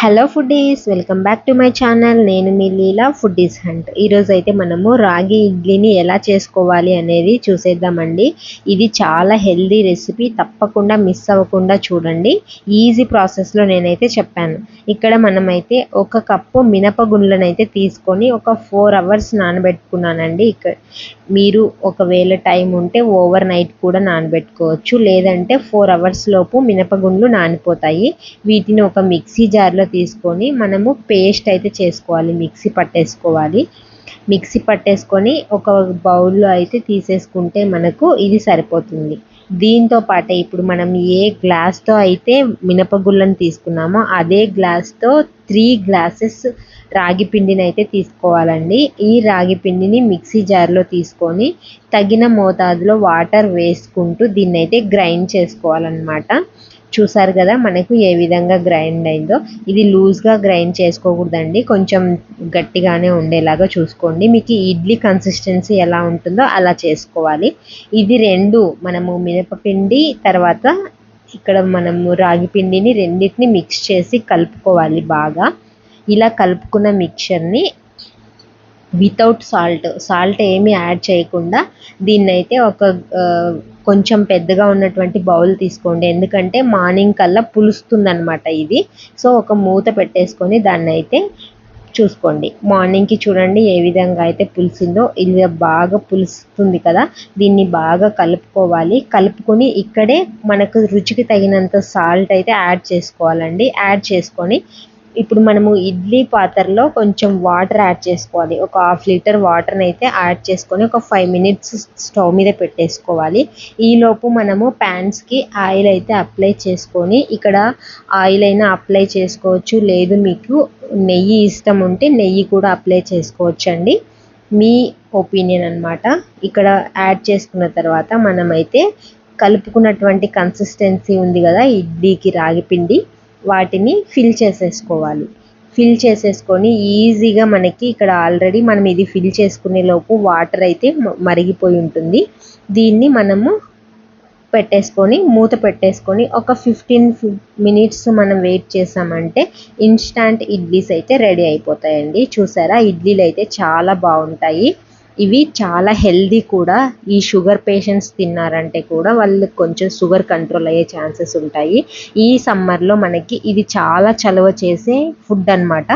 Hello foodies welcome back to my channel నేను మీ లీలా foodies hunt ఈరోజు అయితే మనము రాగి ఇడ్లీని ఎలా చేసుకోవాలి అనేది చూసేద్దామండి. ఇది చాలా హెల్దీ రెసిపీ. తప్పకుండా మిస్ అవ్వకుండా చూడండి. ఈజీ ప్రాసెస్లో నేనైతే చెప్పాను. ఇక్కడ మనమైతే ఒక కప్పు మినపగుండ్లనైతే తీసుకొని ఒక ఫోర్ అవర్స్ నానబెట్టుకున్నానండి. ఇక్కడ మీరు ఒకవేళ టైం ఉంటే ఓవర్ నైట్ కూడా నానబెట్టుకోవచ్చు. లేదంటే ఫోర్ అవర్స్ లోపు మినపగుండ్లు నానిపోతాయి. వీటిని ఒక మిక్సీ జార్లో తీసుకొని మనము పేస్ట్ అయితే చేసుకోవాలి మిక్సీ పట్టేసుకోవాలి. మిక్సీ పట్టేసుకొని ఒక బౌల్లో అయితే తీసేసుకుంటే మనకు ఇది సరిపోతుంది. దీంతో పాటే ఇప్పుడు మనం ఏ గ్లాస్తో అయితే మినపగుళ్ళను తీసుకున్నామో అదే గ్లాస్తో త్రీ గ్లాసెస్ రాగి పిండిని అయితే తీసుకోవాలండి. ఈ రాగి పిండిని మిక్సీ జార్లో తీసుకొని తగిన మోతాదులో వాటర్ వేసుకుంటూ దీన్ని అయితే గ్రైండ్ చేసుకోవాలన్నమాట. చూసారు కదా మనకు ఏ విధంగా గ్రైండ్ అయిందో. ఇది లూజ్గా గ్రైండ్ చేసుకోకూడదండి. కొంచెం గట్టిగానే ఉండేలాగా చూసుకోండి. మీకు ఇడ్లీ కన్సిస్టెన్సీ ఎలా ఉంటుందో అలా చేసుకోవాలి. ఇది రెండు మనము మినపపిండి తర్వాత ఇక్కడ మనము రాగి పిండిని రెండింటిని మిక్స్ చేసి కలుపుకోవాలి బాగా. ఇలా కలుపుకున్న మిక్చర్ని వితౌట్ సాల్ట్ సాల్ట్ ఏమీ యాడ్ చేయకుండా దీన్నైతే ఒక కొంచెం పెద్దగా ఉన్నటువంటి బౌల్ తీసుకోండి. ఎందుకంటే మార్నింగ్ కల్లా పులుస్తుంది అనమాట ఇది. సో ఒక మూత పెట్టేసుకొని దాన్ని అయితే చూసుకోండి. మార్నింగ్కి చూడండి ఏ విధంగా అయితే పులిసిందో. ఇది బాగా పులుస్తుంది కదా. దీన్ని బాగా కలుపుకోవాలి. కలుపుకొని ఇక్కడే మనకు రుచికి తగినంత సాల్ట్ అయితే యాడ్ చేసుకోవాలండి. యాడ్ చేసుకొని ఇప్పుడు మనము ఇడ్లీ పాత్రలో కొంచెం వాటర్ యాడ్ చేసుకోవాలి. ఒక హాఫ్ లీటర్ వాటర్ని అయితే యాడ్ చేసుకొని ఒక ఫైవ్ మినిట్స్ స్టవ్ మీద పెట్టేసుకోవాలి. ఈలోపు మనము ప్యాన్స్కి ఆయిల్ అయితే అప్లై చేసుకొని ఇక్కడ ఆయిల్ అయినా అప్లై చేసుకోవచ్చు. లేదు మీకు నెయ్యి ఇష్టం ఉంటే నెయ్యి కూడా అప్లై చేసుకోవచ్చు అండి మీ ఒపీనియన్ అనమాట ఇక్కడ యాడ్ చేసుకున్న తర్వాత మనమైతే కలుపుకున్నటువంటి కన్సిస్టెన్సీ ఉంది కదా ఇడ్లీకి రాగిపిండి వాటిని ఫిల్ చేసేసుకోవాలి. ఫిల్ చేసేసుకొని ఈజీగా మనకి ఇక్కడ ఆల్రెడీ మనం ఇది ఫిల్ చేసుకునే లోపు వాటర్ అయితే మరిగిపోయి ఉంటుంది. దీన్ని మనము పెట్టేసుకొని మూత పెట్టేసుకొని ఒక ఫిఫ్టీన్ మినిట్స్ మనం వెయిట్ చేసామంటే ఇన్స్టాంట్ ఇడ్లీస్ అయితే రెడీ అయిపోతాయండి. చూసారా? ఇడ్లీలు అయితే చాలా బాగుంటాయి. ఇవి చాలా హెల్దీ కూడా. ఈ షుగర్ పేషెంట్స్ తిన్నారంటే కూడా వాళ్ళకి కొంచెం షుగర్ కంట్రోల్ అయ్యే ఛాన్సెస్ ఉంటాయి. ఈ సమ్మర్లో మనకి ఇది చాలా చలవ చేసే ఫుడ్ అనమాట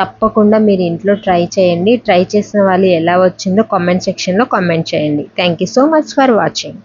తప్పకుండా మీరు ఇంట్లో ట్రై చేయండి. ట్రై చేసిన వాళ్ళు ఎలా వచ్చిందో కామెంట్ సెక్షన్లో కామెంట్ చేయండి. Thank you so much for watching.